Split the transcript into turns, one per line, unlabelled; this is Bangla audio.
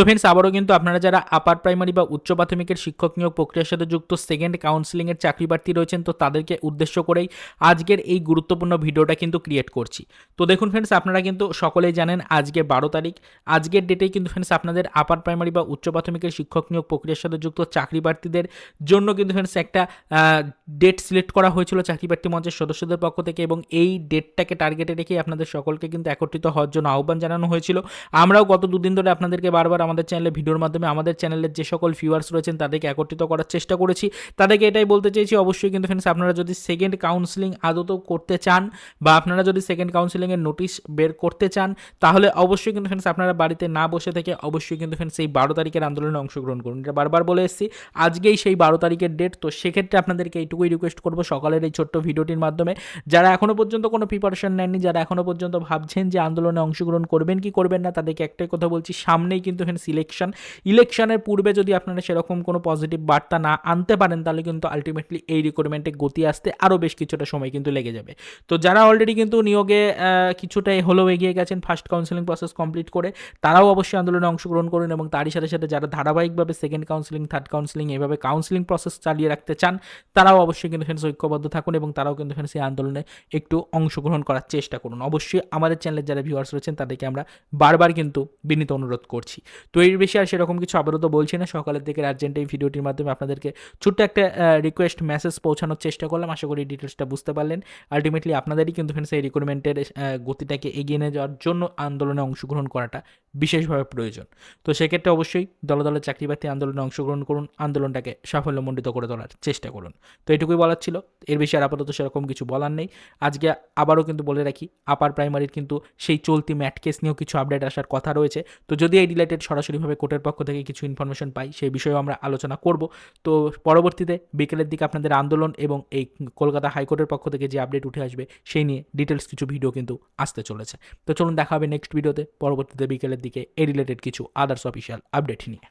তো ফ্রেন্ডস আবারও কিন্তু আপনারা যারা আপার প্রাইমারি বা উচ্চ প্রাথমিকের শিক্ষক নিয়োগ প্রক্রিয়ার সাথে যুক্ত সেকেন্ড কাউন্সিলিংয়ের চাকরি প্রার্থী রয়েছেন, তো তাদেরকে উদ্দেশ্য করেই আজকের এই গুরুত্বপূর্ণ ভিডিওটা কিন্তু ক্রিয়েট করছি। তো দেখুন ফ্রেন্ডস আপনারা কিন্তু সকলেই জানেন আজকে বারো তারিখ। আজকের ডেটেই কিন্তু ফ্রেন্ডস আপনাদের আপার প্রাইমারি বা উচ্চ প্রাথমিকের শিক্ষক নিয়োগ প্রক্রিয়ার সাথে যুক্ত চাকরি প্রার্থীদের জন্য কিন্তু ফ্রেন্ডস একটা ডেট সিলেক্ট করা হয়েছিল চাকরি প্রার্থী মঞ্চের সদস্যদের পক্ষ থেকে এবং এই ডেটটাকে টার্গেটে রেখেই আপনাদের সকলকে কিন্তু একত্রিত হওয়ার জন্য আহ্বান জানানো হয়েছিল। আমরাও গত দুদিন ধরে আপনাদেরকে বারবার আমাদের চ্যানেলে ভিডিওর মাধ্যমে আমাদের চ্যানেলের যে সকল ভিউয়ার্স রয়েছেন তাদেরকে একত্রিত করার চেষ্টা করেছি। তাদেরকে এটাই বলতে চেয়েছি, অবশ্যই কিন্তু ফ্রেন্ডস আপনারা যদি সেকেন্ড কাউন্সিলিং আদত করতে চান বা আপনারা যদি সেকেন্ড কাউন্সিলিংয়ের নোটিশ বের করতে চান, তাহলে অবশ্যই কিন্তু ফ্রেন্ডস আপনারা বাড়িতে না বসে থেকে অবশ্যই কিন্তু ফ্রেন্ডস এই বারো তারিখের আন্দোলনে অংশগ্রহণ করুন। এটা বারবার বলে এসেছি, আজকেই সেই বারো তারিখের ডেট তো সেক্ষেত্রে আপনাদেরকে এইটুকুই রিকোয়েস্ট করব সকালের এই ছোট্ট ভিডিওটির মাধ্যমে। যারা এখনও পর্যন্ত কোনো প্রিপারেশন নেননি, যারা এখনও পর্যন্ত ভাবছেন যে আন্দোলনে অংশগ্রহণ করবেন কি করবেন না, তাদেরকে একটাই কথা বলছি, সামনেই কিন্তু ফ্রেন্ডস ইলেকশন ইলেকশনের পূর্বে যদি আপনারা সেরকম কোনো পজিটিভ বার্তা না আনতে পারেন, তাহলে কিন্তু আলটিমেটলি এই রিক্রুটমেন্টে গতি আসতে আরও বেশ কিছুটা সময় কিন্তু লেগে যাবে। তো যারা অলরেডি কিন্তু নিয়োগে কিছুটা হলেও এগিয়ে গেছেন ফার্স্ট কাউন্সিলিং প্রসেস কমপ্লিট করে, তারাও অবশ্যই আন্দোলনে অংশগ্রহণ করুন এবং তারই সাথে সাথে যারা ধারাবাহিকভাবে সেকেন্ড কাউন্সিলিং থার্ড কাউন্সিলিং এভাবে কাউন্সিলিং প্রসেস চালিয়ে রাখতে চান, তারাও অবশ্যই কিন্তু ফ্রেন্ডস ঐক্যবদ্ধ থাকুন এবং তারাও কিন্তু ফ্রেন্ডস এই আন্দোলনে একটু অংশগ্রহণ করার চেষ্টা করুন। অবশ্যই আমাদের চ্যানেলের যারা ভিউয়ার্স রয়েছেন, তাদেরকে আমরা বারবার কিন্তু বিনীত অনুরোধ করছি। তো এর বেশি আর সেরকম কিছু আপাতত বলছি না। সকালের দিকে আর্জেন্ট এই ভিডিওটির মাধ্যমে আপনাদেরকে ছোট্ট একটা রিকোয়েস্ট মেসেজ পৌঁছানোর চেষ্টা করলাম। আশা করি ডিটেলসটা বুঝতে পারলেন। আলটিমেটলি আপনাদেরই কিন্তু ফ্রেন্ডস এই রিক্রুটমেন্টের গতিটাকে এগিয়ে নিয়ে যাওয়ার জন্য আন্দোলনে অংশগ্রহণ করাটা বিশেষভাবে প্রয়োজন। তো সেক্ষেত্রে অবশ্যই দলে দলে চাকরি আন্দোলনে অংশগ্রহণ করুন, আন্দোলনটাকে সাফল্যমণ্ডিত করে তোলার চেষ্টা করুন। তো এটুকুই বলার ছিল। এর বেশি আর আপাতত সেরকম কিছু বলার নেই। আজকে আবারও কিন্তু বলে রাখি আপার প্রাইমারির কিন্তু সেই চলতি ম্যাট কেস নিয়েও কিছু আপডেট আসার কথা রয়েছে। তো যদি এই রিলেটেড সরাসরিভাবে কোর্টের পক্ষ থেকে কিছু ইনফরমেশন পাই সেই বিষয়েও আমরা আলোচনা করব। তো পরবর্তীতে বিকেলের দিকে আপনাদের আন্দোলন এবং এই কলকাতা হাইকোর্টের পক্ষ থেকে যে আপডেট উঠে আসবে, সেই নিয়ে ডিটেলস কিছু ভিডিও কিন্তু আসতে চলেছে। তো চলুন দেখা হবে নেক্সট ভিডিওতে পরবর্তীতে বিকেলের দিকে এ রিলেটেড কিছু আদার্স অফিসিয়াল আপডেট নিয়ে।